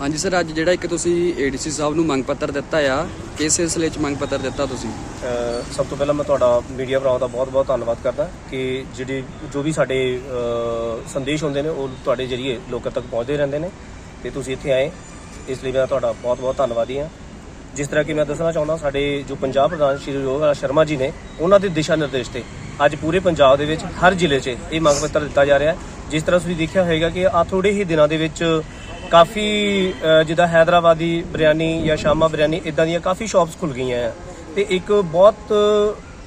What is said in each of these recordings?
ਹਾਂਜੀ ਸਰ, ਅੱਜ ਜਿਹੜਾ ਇੱਕ ਤੁਸੀਂ ਏਡੀਸੀ ਸਾਹਿਬ ਨੂੰ ਮੰਗ ਪੱਤਰ ਦਿੱਤਾ ਆ, ਕਿਸ ਸਿਲਸਿਲੇ 'ਚ ਮੰਗ ਪੱਤਰ ਦਿੱਤਾ ਤੁਸੀਂ? ਸਭ ਤੋਂ ਪਹਿਲਾਂ ਮੈਂ ਤੁਹਾਡਾ ਮੀਡੀਆ ਭਰਾਵਾਂ ਦਾ ਬਹੁਤ-ਬਹੁਤ ਧੰਨਵਾਦ ਕਰਦਾ ਕਿ ਜਿਹੜੇ, ਜੋ ਵੀ ਸਾਡੇ ਸੰਦੇਸ਼ ਹੁੰਦੇ ਨੇ, ਉਹ ਤੁਹਾਡੇ ਜਰੀਏ ਲੋਕਾਂ ਤੱਕ ਪਹੁੰਚਦੇ ਰਹਿੰਦੇ ਨੇ ਤੇ ਤੁਸੀਂ ਇੱਥੇ ਆਏ। ਇਸ ਲਈ ਮੈਂ ਤੁਹਾਡਾ ਬਹੁਤ-ਬਹੁਤ ਧੰਨਵਾਦੀ ਹਾਂ। ਜਿਸ ਤਰ੍ਹਾਂ ਕਿ ਮੈਂ ਦੱਸਣਾ ਚਾਹੁੰਦਾ, ਸਾਡੇ ਜੋ ਪੰਜਾਬ ਪ੍ਰਧਾਨ ਸ਼੍ਰੀ ਯੋਗਾ ਸ਼ਰਮਾ ਜੀ ਨੇ, ਉਹਨਾਂ ਦੇ ਦਿਸ਼ਾ ਨਿਰਦੇਸ਼ ਤੇ ਅੱਜ ਪੂਰੇ ਪੰਜਾਬ ਦੇ ਵਿੱਚ ਹਰ ਜ਼ਿਲ੍ਹੇ 'ਚ ਇਹ ਮੰਗ ਪੱਤਰ ਦਿੱਤਾ ਜਾ ਰਿਹਾ ਹੈ। ਜਿਸ ਤਰ੍ਹਾਂ ਤੁਸੀਂ ਦੇਖਿਆ ਹੋਵੇਗਾ ਕਿ ਆ ਥੋੜੇ ਹੀ ਦਿਨਾਂ ਦੇ ਵਿੱਚ ਕਾਫੀ ਜਿੱਦਾਂ ਹੈਦਰਾਬਾਦੀ ਬਿਰਿਆਨੀ ਜਾਂ ਸ਼ਾਮਾ ਬਿਰਿਆਨੀ ਇਦਾਂ ਦੀਆਂ ਕਾਫੀ ਸ਼ਾਪਸ ਖੁੱਲ ਗਈਆਂ ਆ। ਤੇ ਇੱਕ ਬਹੁਤ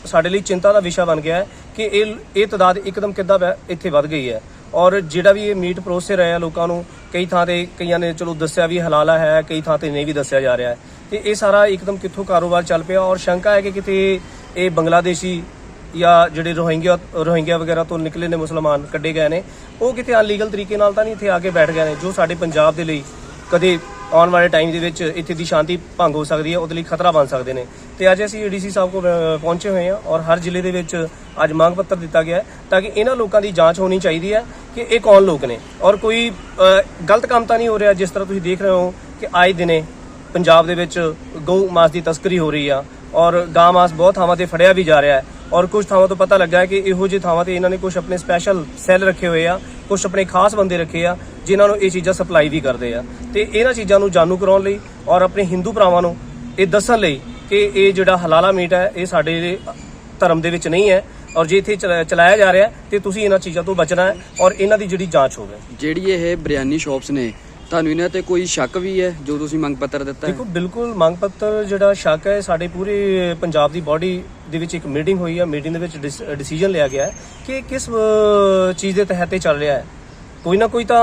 ਸਾਡੇ ਲਈ ਚਿੰਤਾ ਦਾ ਵਿਸ਼ਾ ਬਣ ਗਿਆ ਹੈ ਕਿ ਇਹ ਇਹ ਤਾਦਾਦ ਇੱਕਦਮ ਕਿੱਦਾਂ ਵੈ- ਇੱਥੇ ਵੱਧ ਗਈ ਹੈ। ਔਰ ਜਿਹੜਾ ਵੀ ਇਹ ਮੀਟ ਪਰੋਸੇ ਰਹੇ ਆ ਲੋਕਾਂ ਨੂੰ, ਕਈ ਥਾਂ ਤੇ ਕਈਆਂ ਨੇ ਚਲੋ ਦੱਸਿਆ ਵੀ ਹਲਾਲਾ ਹੈ, ਕਈ ਥਾਂ ਤੇ ਨਹੀਂ ਵੀ ਦੱਸਿਆ ਜਾ ਰਿਹਾ ਹੈ। ਤੇ ਇਹ ਸਾਰਾ ਇੱਕਦਮ ਕਿੱਥੋਂ ਕਾਰੋਬਾਰ ਚੱਲ ਪਿਆ ਔਰ ਸ਼ੰਕਾ ਹੈ ਕਿ ਕਿਤੇ ਇਹ ਬੰਗਲਾਦੇਸ਼ੀ ਜਾਂ ਜਿਹੜੇ ਰੋਹਿੰਗਿਆ ਰੋਹਿੰਗਿਆ ਵਗੈਰਾ ਤੋਂ ਨਿਕਲੇ ਨੇ ਮੁਸਲਮਾਨ, ਕੱਢੇ ਗਏ ਨੇ, ਉਹ ਕਿਤੇ ਅਨਲੀਗਲ ਤਰੀਕੇ ਨਾਲ ਤਾਂ ਨਹੀਂ ਇੱਥੇ ਆ ਕੇ ਬੈਠ ਗਏ ਨੇ, ਜੋ ਸਾਡੇ ਪੰਜਾਬ ਦੇ ਲਈ ਕਦੇ ਆਉਣ ਵਾਲੇ ਟਾਈਮ ਦੇ ਵਿੱਚ ਇੱਥੇ ਦੀ ਸ਼ਾਂਤੀ ਭੰਗ ਹੋ ਸਕਦੀ ਹੈ, ਉਹਦੇ ਲਈ ਖਤਰਾ ਬਣ ਸਕਦੇ ਨੇ। ਤੇ ਅੱਜ ਅਸੀਂ ਏਡੀਸੀ ਸਾਹਿਬ ਕੋਲ ਪਹੁੰਚੇ ਹੋਏ ਹਾਂ ਔਰ ਹਰ ਜ਼ਿਲ੍ਹੇ ਦੇ ਵਿੱਚ ਅੱਜ ਮੰਗ ਪੱਤਰ ਦਿੱਤਾ ਗਿਆ ਹੈ ਤਾਂ ਕਿ ਇਹਨਾਂ ਲੋਕਾਂ ਦੀ ਜਾਂਚ ਹੋਣੀ ਚਾਹੀਦੀ ਹੈ ਕਿ ਇਹ ਕੌਣ ਲੋਕ ਨੇ। ਔਰ ਕੋਈ ਗਲਤ ਕੰਮ ਤਾਂ ਨਹੀਂ ਹੋ ਰਿਹਾ ਜਿਸ ਤਰ੍ਹਾਂ ਤੁਸੀਂ ਦੇਖ ਰਹੇ ਹੋ ਕਿ ਆਏ ਦਿਨੇ ਪੰਜਾਬ ਦੇ ਵਿੱਚ ਗਊ ਮਾਸ ਦੀ ਤਸਕਰੀ ਹੋ ਰਹੀ ਆ ਔਰ ਗਾਂ ਮਾਸ ਬਹੁਤ ਥਾਵਾਂ ਤੇ ਫੜਿਆ ਵੀ ਜਾ ਰਿਹਾ ਹੈ। ਔਰ ਕੁਝ ਥਾਵਾਂ ਤੋਂ ਪਤਾ ਲੱਗਾ ਕਿ ਇਹੋ ਜਿਹੇ ਥਾਵਾਂ ਤੇ ਇਹਨਾਂ ਨੇ ਕੁਝ ਆਪਣੇ ਸਪੈਸ਼ਲ ਸੈੱਲ ਰੱਖੇ ਹੋਏ ਆ, ਕੁਝ ਆਪਣੇ ਖਾਸ ਬੰਦੇ ਰੱਖੇ ਆ, ਜਿਨ੍ਹਾਂ ਨੂੰ ਇਹ ਚੀਜ਼ਾਂ ਸਪਲਾਈ ਵੀ ਕਰਦੇ ਆ। ਤੇ ਇਹਨਾਂ ਚੀਜ਼ਾਂ ਨੂੰ ਜਾਣੂ ਕਰਾਉਣ ਲਈ ਔਰ ਆਪਣੇ ਹਿੰਦੂ ਭਰਾਵਾਂ ਨੂੰ ਇਹ ਦੱਸਣ ਲਈ ਕਿ ਇਹ ਜਿਹੜਾ ਹਲਾਲਾ ਮੀਟ ਹੈ, ਇਹ ਸਾਡੇ ਧਰਮ ਦੇ ਵਿੱਚ ਨਹੀਂ ਹੈ ਔਰ ਜੇ ਇੱਥੇ ਚਲਾਇਆ ਜਾ ਰਿਹਾ ਹੈ, ਤੇ ਤੁਸੀਂ ਇਹਨਾਂ ਚੀਜ਼ਾਂ ਤੋਂ ਬਚਣਾ ਹੈ ਔਰ ਇਹਨਾਂ ਦੀ ਜਿਹੜੀ ਜਾਂਚ ਹੋਵੇ। ਜਿਹੜੀ ਇਹ ਬਿਰਿਆਨੀ ਸ਼ਾਪਸ ਨੇ ਤੁਹਾਨੂੰ ਇਹਨਾਂ ਤੇ ਕੋਈ ਸ਼ੱਕ ਵੀ ਹੈ ਜੋ ਤੁਸੀਂ ਮੰਗ ਪੱਤਰ ਦਿੱਤਾ ਹੈ? ਦੇਖੋ ਬਿਲਕੁਲ ਮੰਗ ਪੱਤਰ ਜਿਹੜਾ ਸ਼ੱਕ ਹੈ ਸਾਡੇ ਪੂਰੇ ਪੰਜਾਬ ਦੀ ਬਾਡੀ ਦੇ ਵਿੱਚ ਇੱਕ ਮੀਟਿੰਗ ਹੋਈ ਹੈ। ਮੀਟਿੰਗ ਦੇ ਵਿੱਚ ਡਿਸੀਜਨ ਲਿਆ ਗਿਆ ਹੈ ਕਿ ਕਿਸ ਚੀਜ਼ ਦੇ ਤਹਿਤ ਇਹ ਚੱਲ ਰਿਹਾ ਹੈ। ਕੋਈ ਨਾ ਕੋਈ ਤਾਂ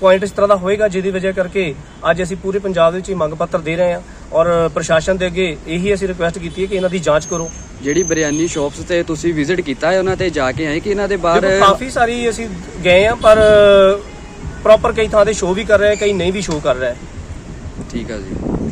ਪੁਆਇੰਟ ਇਸ ਤਰ੍ਹਾਂ ਦਾ ਹੋਏਗਾ ਜਿਹਦੀ ਵਜ੍ਹਾ ਕਰਕੇ ਅੱਜ ਅਸੀਂ ਪੂਰੇ ਪੰਜਾਬ ਦੇ ਵਿੱਚ ਮੰਗ ਪੱਤਰ ਦੇ ਰਹੇ ਹਾਂ ਔਰ ਪ੍ਰਸ਼ਾਸਨ ਦੇ ਅੱਗੇ ਇਹੀ ਅਸੀਂ ਰਿਕੁਐਸਟ ਕੀਤੀ ਹੈ ਕਿ ਇਹਨਾਂ ਦੀ ਜਾਂਚ ਕਰੋ। ਜਿਹੜੀ ਬਿਰਿਆਨੀ ਸ਼ਾਪਸ ਤੇ ਤੁਸੀਂ ਵਿਜ਼ਿਟ ਕੀਤਾ ਹੈ ਉਹਨਾਂ ਤੇ ਜਾ ਕੇ ਆਏ ਕਿ ਇਹਨਾਂ ਦੇ ਬਾਹਰ ਕਾਫੀ ਸਾਰੀ ਅਸੀਂ ਗਏ ਆ ਪਰ ਪ੍ਰੋਪਰ ਕਈ ਥਾਂ ਤੇ ਸ਼ੋਅ ਵੀ ਕਰ ਰਿਹਾ ਹੈ, ਕਈ ਨਹੀਂ ਵੀ ਸ਼ੋਅ ਕਰ ਰਿਹਾ ਹੈ। ਠੀਕ ਆ ਜੀ।